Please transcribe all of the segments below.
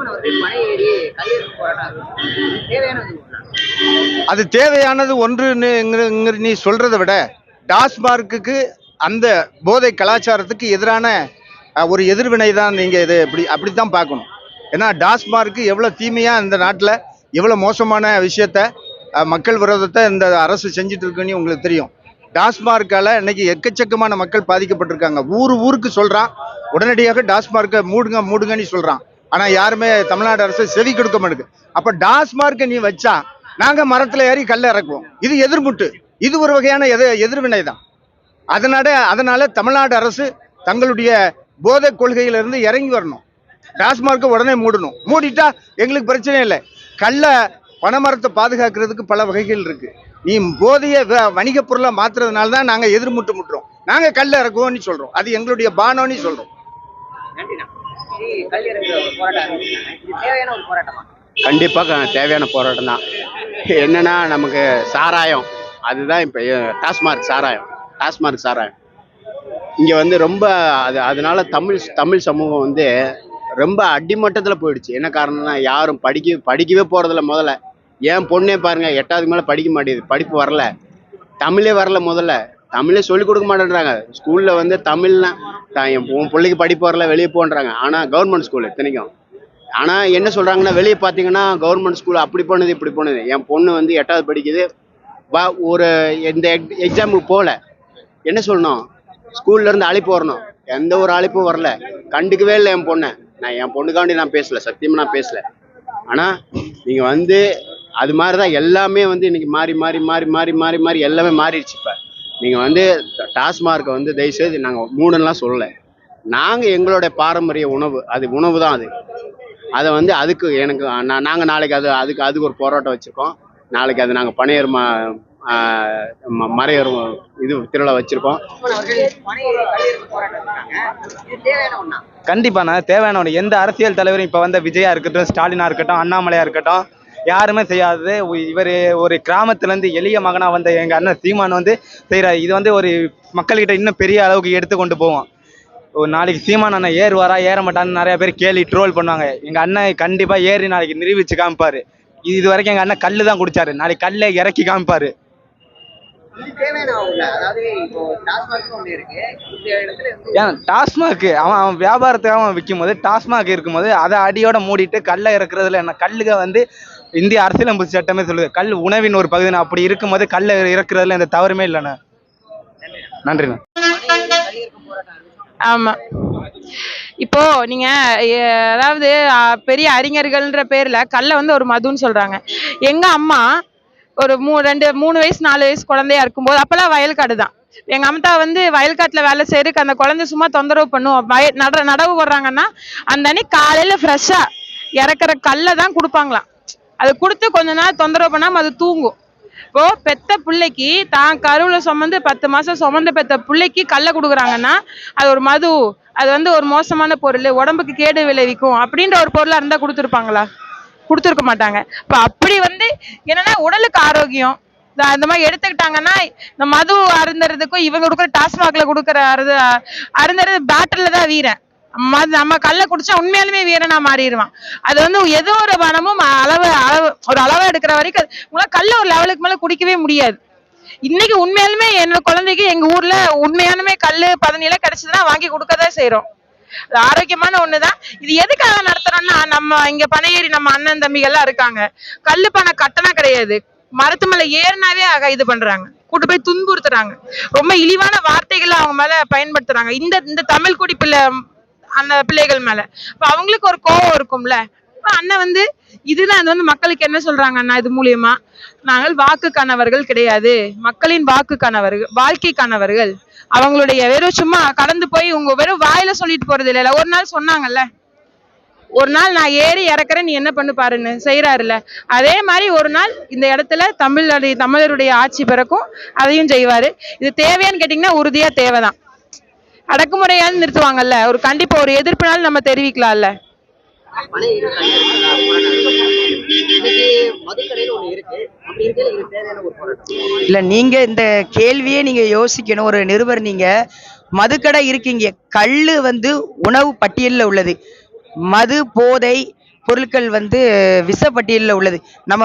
சீமான் அவர்கள் மலை ஏறி போராட்டம் தேவையானது அது தேவையானது ஒன்றுன்னு நீ சொல்றதை விட டாஸ்மார்க்குக்கு அந்த போதை கலாச்சாரத்துக்கு எதிரான ஒரு எதிர்வினை தான் நீங்க இது இப்படி அப்படித்தான் பார்க்கணும். ஏன்னா டாஸ்மார்க்கு எவ்வளவு தீமையா இந்த நாட்டில் எவ்வளவு மோசமான விஷயத்த மக்கள் விரோதத்தை இந்த அரசு செஞ்சுட்டு இருக்குன்னு உங்களுக்கு தெரியும். டாஸ்மார்க்கால் இன்னைக்கு எக்கச்சக்கமான மக்கள் பாதிக்கப்பட்டிருக்காங்க. ஊர் ஊருக்கு சொல்கிறான் உடனடியாக டாஸ்மார்க்கை மூடுங்க மூடுங்கன்னு சொல்கிறான் ஆனா யாருமே தமிழ்நாடு அரசு செவி கொடுக்க மாட்டேங்குது. அப்போ டாஸ்மார்க்கை நீ வச்சா நாங்க மரத்துல ஏறி கல்ல இறக்குவோம். இது எதிர்முட்டு. இது ஒரு வகையான எது எதிர்வினை தான். அதனால அதனால தமிழ்நாடு அரசு தங்களுடைய போதை கொள்கையிலிருந்து இறங்கி வரணும். டாஸ்மார்க்கை உடனே மூடணும். மூடிட்டா எங்களுக்கு பிரச்சனை இல்லை. கள்ள பணமரத்தை பாதுகாக்கிறதுக்கு பல வகைகள் இருக்கு. நீ போதையை வ- வணிகப் பொருளை மாத்துறதுனால தான் நாங்க எதிர்முட்டு முட்டுறோம். நாங்க கல்ல இறக்குவோம்னு சொல்றோம். அது எங்களுடைய பானம்னு சொல்றோம். நன்றிண்ணா. சரி கல்லியறுப்பு போராட்டம். இது தேவையான ஒரு போராட்டமா? கண்டிப்பாக தேவையான போராட்டம் தான். என்னன்னா நமக்கு சாராயம். அதுதான் இப்போ டாஸ்மார்க் சாராயம். டாஸ்மார்க் சாராயம். இங்கே வந்து ரொம்ப அது அதனால தமிழ் தமிழ் சமூகம் வந்து ரொம்ப அடிமட்டத்தில் போயிடுச்சு. என்ன காரணம்னா யாரும் படிக்க படிக்கவே போகிறதில்ல முதல்ல. ஏன் பொண்ணே பாருங்க எட்டாவதுக்கு மேலே படிக்க மாட்டேங்குது. படிப்பு வரல. தமிழே வரல முதல்ல. தமிழே சொல்லிக் கொடுக்க மாட்டேன்றாங்க. ஸ்கூலில் வந்து தமிழ்னா தான் என் உன் பிள்ளைக்கு படிப்பு வரல வெளியே போன்றாங்க. ஆனால் கவர்மெண்ட் ஸ்கூல் இத்தனைக்கும். ஆனால் என்ன சொல்கிறாங்கன்னா வெளியே பார்த்தீங்கன்னா கவர்மெண்ட் ஸ்கூல் அப்படி போனது இப்படி போனது. என் பொண்ணு வந்து எட்டாவது படிக்குது. வா ஒரு இந்த எக்ஸாமுக்கு போகல என்ன சொல்லணும்? ஸ்கூல்லேருந்து அழைப்பு வரணும். எந்த ஒரு அழைப்பும் வரல. கண்டுக்கவே இல்லை என் பொண்ணை. நான் என் பொண்ணுக்காண்டி நான் பேசல. சத்தியமாக நான் பேசலை. ஆனால் நீங்கள் வந்து அது மாதிரி தான் எல்லாமே வந்து இன்னைக்கு மாறி மாறி மாறி மாறி மாறி மாறி எல்லாமே மாறிடுச்சு இப்போ. நீங்கள் வந்து டாஸ்மார்க்கை வந்து தயவுசெய்து நாங்கள் மூடலாம் சொல்லலை. நாங்கள் எங்களுடைய பாரம்பரிய உணவு அது உணவு தான் அது. அதை வந்து அதுக்கு எனக்கு நான் நாங்கள் நாளைக்கு அது அதுக்கு அதுக்கு ஒரு போராட்டம் வச்சுருக்கோம். நாளைக்கு அது நாங்கள் பனையர் மா ம- மறையர் இது திருவிழா வச்சுருக்கோம். தேவையான கண்டிப்பாண்ணா தேவையான ஒன்று எந்த அரசியல் தலைவரும் இப்போ வந்த விஜயா இருக்கட்டும் ஸ்டாலினா இருக்கட்டும் அண்ணாமலையா இருக்கட்டும் யாருமே செய்யாதது. இவர் ஒரு கிராமத்துலேருந்து எளிய மகனாக வந்த எங்கள் அண்ணன் சீமான் வந்து செய்கிறார் இது வந்து ஒரு மக்கள்கிட்ட இன்னும் பெரிய அளவுக்கு எடுத்து கொண்டு போவோம். ஒரு நாளைக்கு சீமான் அண்ணன் ஏறுவாரா ஏற மாட்டான்னு நிறைய பேர் கேள்வி ட்ரோல் பண்ணுவாங்க. எங்கள் அண்ணன் கண்டிப்பாக ஏறி நாளைக்கு நிரூபிச்சு காமிப்பார். இது வரைக்கும் எங்கள் அண்ணன் கல் தான் குடிச்சாரு. நாளைக்கு கல்லை இறக்கி காமிப்பார். ஏன் டாஸ்மாக் அவன் அவன் வியாபாரத்தை அவன் விற்கும் போது டாஸ்மாக் இருக்கும்போது அதை அடியோட மூடிட்டு கல்லை இறக்குறதுல என்ன கல்லுக வந்து இந்திய அரசியலமைப்பு சட்டமே சொல்லுது. கல் உணவின் ஒரு பகுதி அப்படி இருக்கும்போது கல்ல இறக்குறதுல எந்த தவறுமே இல்லைண்ணா. நன்றிண்ணா. ஆமா. இப்போ நீங்க அதாவது பெரிய அறிஞர்கள்ன்ற பேர்ல கல்ல வந்து ஒரு மதுன்னு சொல்றாங்க. எங்க அம்மா ஒரு மூ ரெண்டு மூணு வயசு நாலு வயசு குழந்தையா இருக்கும்போது அப்பெல்லாம் வயல்காடு தான். எங்க அம்மா வந்து வயல்காட்டுல வேலை செய்யறதுக்கு அந்த குழந்தை சும்மா தொந்தரவு பண்ணும் வய நட நடவு போடுறாங்கன்னா அந்த அன்னைக்கு காலையில ஃப்ரெஷ்ஷா இறக்குற கல்லை தான் கொடுப்பாங்களாம். அது கொடுத்து கொஞ்ச நாள் தொந்தரவு பண்ணாம அது தூங்கும். இப்போ பெத்த பிள்ளைக்கு தான் கருவுல சுமந்து பத்து மாசம் சுமந்து பெத்த பிள்ளைக்கு கல்லை கொடுக்குறாங்கன்னா அது ஒரு மது அது வந்து ஒரு மோசமான பொருள் உடம்புக்கு கேடு விளைவிக்கும் அப்படின்ற ஒரு பொருளா இருந்தா கொடுத்துருப்பாங்களா? கொடுத்துருக்க மாட்டாங்க. இப்போ அப்படி வந்து என்னன்னா உடலுக்கு ஆரோக்கியம். இந்த அந்த மாதிரி எடுத்துக்கிட்டாங்கன்னா இந்த மது அருந்துறதுக்கும் இவங்க கொடுக்குற டாஸ்மாக்ல கொடுக்குற அருது அருந்துறது பேட்டர்ல தான் வீரன். நம்ம கல்ல குடிச்சா உண்மையாலுமே வீரனா மாறிடுவான். அது வந்து ஏதோ ஒரு பணமும் அளவு அளவு ஒரு அளவா எடுக்கிற வரைக்கும் உங்களால் கல்ல ஒரு லெவலுக்கு மேல குடிக்கவே முடியாது. இன்னைக்கு உண்மையாலுமே என்னோட குழந்தைக்கு எங்க ஊர்ல உண்மையாலுமே கல்லு பதனியெல்லாம் கிடைச்சதுன்னா வாங்கி கொடுக்கதான் செய்யறோம் ஆரோக்கியமான ஒண்ணுதான். இது எதுக்காக நடத்துறோம்னா நம்ம இங்க பனையேறி நம்ம அண்ணன் தம்பிகள்லாம் இருக்காங்க. கல்லு பணம் கட்டணம் கிடையாது. மரத்து மேல ஏறினாவே ஆக இது பண்றாங்க. கூட்டு போய் துன்புறுத்துறாங்க. ரொம்ப இழிவான வார்த்தைகளை அவங்க மேல பயன்படுத்துறாங்க. இந்த இந்த தமிழ் குடி பிள்ளை அந்த பிள்ளைகள் மேல. இப்ப அவங்களுக்கு ஒரு கோவம் இருக்கும்ல. இப்ப அண்ணன் வந்து இதுதான் அது வந்து மக்களுக்கு என்ன சொல்றாங்க அண்ணா இது மூலியமா? நாங்கள் வாக்கு கணவர்கள் கிடையாது. மக்களின் வாக்கு கணவர்கள் வாழ்க்கை கணவர்கள். அவங்களுடைய வெறும் சும்மா கடந்து போய் உங்க வெறும் வாயில சொல்லிட்டு போறது இல்லைல்ல ஒரு நாள் சொன்னாங்கல்ல. ஒரு நாள் நான் ஏறி இறக்குறேன். நீ என்ன பண்ணு பாருன்னு செய்யறாருல அதே மாதிரி ஒரு நாள் இந்த இடத்துல தமிழருடைய தமிழருடைய ஆட்சி பிறக்கும் அதையும் செய்வாரு. இது தேவையான்னு கேட்டீங்கன்னா உறுதியா தேவைதான். அடக்குமுறையான்னு நிறுத்துவாங்கல்ல. ஒரு கண்டிப்பா ஒரு எதிர்ப்புனாலும் நம்ம தெரிவிக்கலாம்ல. இல்ல நீங்க இந்த கேள்வியே நீங்க யோசிக்கணும். ஒரு நிருபர் நீங்க மதுக்கடை இருக்கீங்க. கல்லு வந்து உணவு பட்டியல்ல உள்ளது. மது போதை பொருட்கள் வந்து விஷப்பட்டியலில் உள்ளது. நம்ம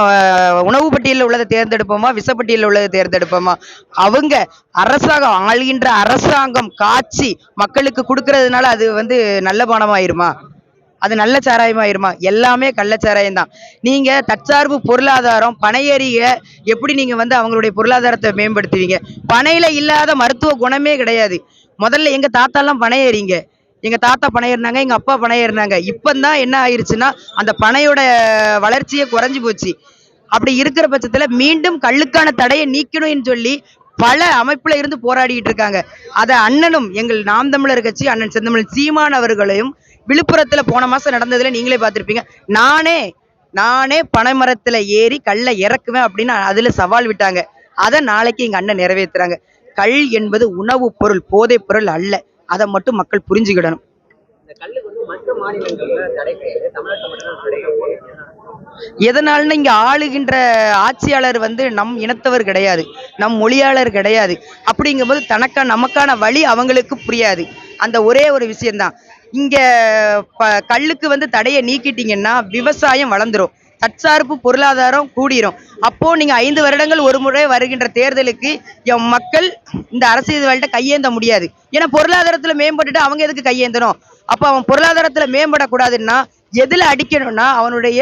உணவு பட்டியலில் உள்ளதை தேர்ந்தெடுப்போமா? விஷப்பட்டியலில் உள்ளதை தேர்ந்தெடுப்போமா? அவங்க அரசாங்கம் ஆள்கின்ற அரசாங்கம் காட்சி மக்களுக்கு கொடுக்கறதுனால அது வந்து நல்ல பானமாயிருமா? அது நல்ல சாராயமாயிருமா? எல்லாமே கள்ளச்சாராயம் தான் நீங்க தற்சார்பு பொருளாதாரம் பனையறிய எப்படி நீங்க வந்து அவங்களுடைய பொருளாதாரத்தை மேம்படுத்துவீங்க? பனையில இல்லாத மருத்துவ குணமே கிடையாது. முதல்ல எங்க தாத்தாலாம் பனையறிங்க. எங்கள் தாத்தா பனை ஏறினாங்க அப்பா பனை ஏறினாங்க தான் என்ன ஆயிடுச்சுன்னா அந்த பனையோட வளர்ச்சியே குறைஞ்சி போச்சு. அப்படி இருக்கிற பட்சத்தில் மீண்டும் கல்லுக்கான தடையை நீக்கணும்னு சொல்லி பல அமைப்புல இருந்து போராடிட்டு இருக்காங்க. அதை அண்ணனும் எங்கள் நாம் தமிழர் கட்சி அண்ணன் செந்தமிழ் சீமான் அவர்களையும் விழுப்புரத்தில் போன மாதம் நடந்ததில் நீங்களே பார்த்துருப்பீங்க. நானே நானே பனைமரத்தில் ஏறி கல்லை இறக்குவேன் அப்படின்னு அதில் சவால் விட்டாங்க. அதை நாளைக்கு எங்கள் அண்ணன் நிறைவேற்றுறாங்க கல் என்பது உணவுப் பொருள் போதைப் பொருள் அல்ல. அதை மட்டும் மக்கள் புரிஞ்சுக்கிடணும். எதனால்னு இங்க ஆளுகின்ற ஆட்சியாளர் வந்து நம் இனத்தவர் கிடையாது நம் மொழியாளர் கிடையாது. அப்படிங்கும்போது தனக்கா நமக்கான வழி அவங்களுக்கு புரியாது. அந்த ஒரே ஒரு விஷயம்தான். இங்க கல்லுக்கு வந்து தடையை நீக்கிட்டீங்கன்னா விவசாயம் வளர்ந்துரும். தற்சார்பு பொருளாதாரம் கூடிரும். அப்போ நீங்க ஐந்து வருடங்கள் ஒரு முறை வருகின்ற தேர்தலுக்கு எம் மக்கள் இந்த அரசியல்வாழ்கிட்ட கையேந்த முடியாது. ஏன்னா பொருளாதாரத்துல மேம்பட்டுட்டு அவங்க எதுக்கு கையேந்தணும்? அப்ப அவன் பொருளாதாரத்துல மேம்படக்கூடாதுன்னா எதுல அடிக்கணும்னா அவனுடைய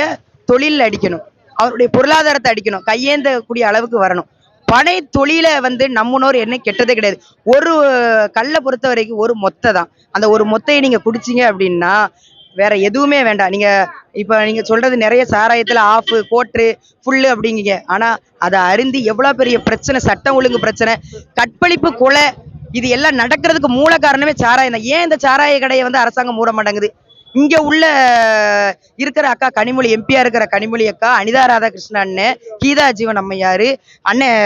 தொழில அடிக்கணும். அவருடைய பொருளாதாரத்தை அடிக்கணும். கையேந்தக்கூடிய அளவுக்கு வரணும். பனை தொழில வந்து நம்முனோர் என்ன கெட்டதே கிடையாது. ஒரு கல்லை பொறுத்த வரைக்கும் ஒரு மொத்தை தான் அந்த ஒரு மொத்தையை நீங்க குடிச்சீங்க அப்படின்னா வேற எதுவுமே வேண்டாம். நீங்க இப்ப நீங்க சொல்றது நிறைய சாராயத்துல ஆஃபு கோட்ரு ஃபுல்லு அப்படிங்கீங்க. ஆனா அதை அருந்தி எவ்வளவு பெரிய பிரச்சனை சட்டம் ஒழுங்கு பிரச்சனை கற்பழிப்பு கொலை இது எல்லாம் நடக்கிறதுக்கு மூல காரணமே சாராயம் தான். ஏன் இந்த சாராய கடையை வந்து அரசாங்கம் மூட மாட்டேங்குது? இங்க உள்ள இருக்கிற அக்கா கனிமொழி எம்பியா இருக்கிற கனிமொழி அக்கா அனிதா ராதாகிருஷ்ணன் அண்ணன் கீதா ஜீவன் அம்மையாரு அண்ணன்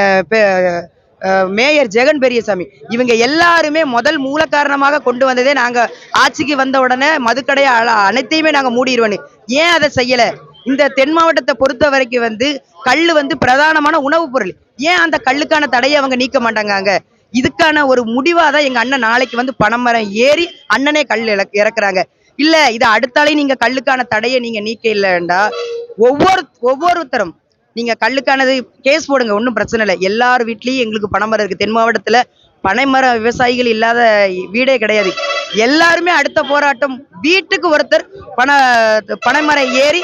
மேயர் ஜெகன் பெரியசாமி. இவங்க எல்லாருமே முதல் மூல காரணமாக கொண்டு வந்ததே நாங்க ஆட்சிக்கு வந்த உடனே மதுக்கடையை அனைத்தையுமே நாங்க மூடிடுவோன்னு ஏன் அதை செய்யல? இந்த தென் மாவட்டத்தை பொறுத்த வரைக்கும் வந்து கல்லு வந்து பிரதானமான உணவுப் பொருள். ஏன் அந்த கல்லுக்கான தடையை அவங்க நீக்க மாட்டாங்க இதுக்கான ஒரு முடிவா தான் எங்க அண்ணன் நாளைக்கு வந்து பனைமரம் ஏறி அண்ணனே கல் இறக்- இறக்குறாங்க. இல்ல இது அடுத்தாலே நீங்க கல்லுக்கான தடையை நீங்க நீக்க இல்லைண்டா. ஒவ்வொரு ஒவ்வொருத்தரும் நீங்க கல்லுக்கானது கேஸ் போடுங்க ஒன்றும் பிரச்சனை இல்லை. எல்லார் வீட்லயும் எங்களுக்கு பனைமரம் இருக்கு. தென் மாவட்டத்துல பனைமரம் விவசாயிகள் இல்லாத வீடே கிடையாது. எல்லாருமே அடுத்த போராட்டம் வீட்டுக்கு ஒருத்தர் பனை பனைமரம் ஏறி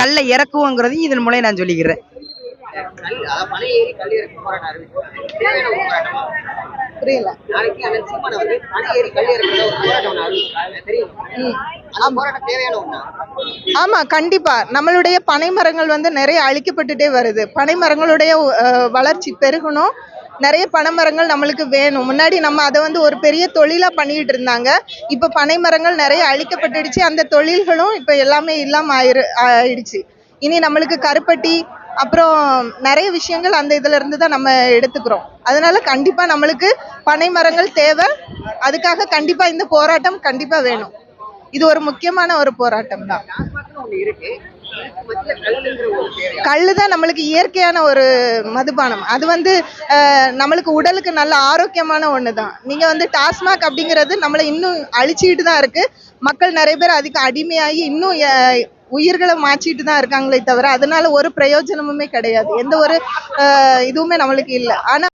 கல்லை இறக்குவோங்கிறதையும் இதன் மூலம் நான் சொல்லிக்கிறேன். புரியல. நாளைக்கு அண்ணன் சீமான் வந்து பனை ஏறி கல் இறக்குறத ஒரு போராட்டம் ஒன்று அறிவிச்சிருக்காங்க தெரியும்? அந்த போராட்டம் தேவையான ஒண்ணா? ஆமா கண்டிப்பா. நம்மளுடைய பனை மரங்கள் வந்து நிறைய அழிக்கப்பட்டுட்டே வருது. பனை மரங்களுடைய வளர்ச்சி பெருகணும். நிறைய பனை மரங்கள் நம்மளுக்கு வேணும். முன்னாடி நம்ம அதை வந்து ஒரு பெரிய தொழிலா பண்ணிட்டு இருந்தாங்க. இப்ப பனை மரங்கள் நிறைய அழிக்கப்பட்டுடுச்சு. அந்த தொழில்களும் இப்ப எல்லாமே இல்லாம ஆயிரு ஆயிடுச்சு. இனி நம்மளுக்கு கருப்பட்டி அப்புறம் நிறைய விஷயங்கள் அந்த இதுல இருந்து தான் நம்ம எடுத்துக்கிறோம். அதனால கண்டிப்பா நம்மளுக்கு பனை மரங்கள் தேவை. அதுக்காக கண்டிப்பா இந்த போராட்டம் கண்டிப்பா வேணும். இது ஒரு முக்கியமான ஒரு போராட்டம் தான். கல் தான் நம்மளுக்கு இயற்கையான ஒரு மதுபானம். அது வந்து நம்மளுக்கு உடலுக்கு நல்ல ஆரோக்கியமான ஒன்று தான். நீங்கள் வந்து டாஸ்மாக் அப்படிங்கிறது நம்மளை இன்னும் அழிச்சிக்கிட்டு தான் இருக்கு. மக்கள் நிறைய பேர் அதுக்கு அடிமையாகி இன்னும் உயிர்களை மாச்சிட்டு தான் இருக்காங்களே தவிர அதனால ஒரு பிரயோஜனமுமே கிடையாது. எந்த ஒரு இதுவுமே நம்மளுக்கு இல்லை. ஆனால்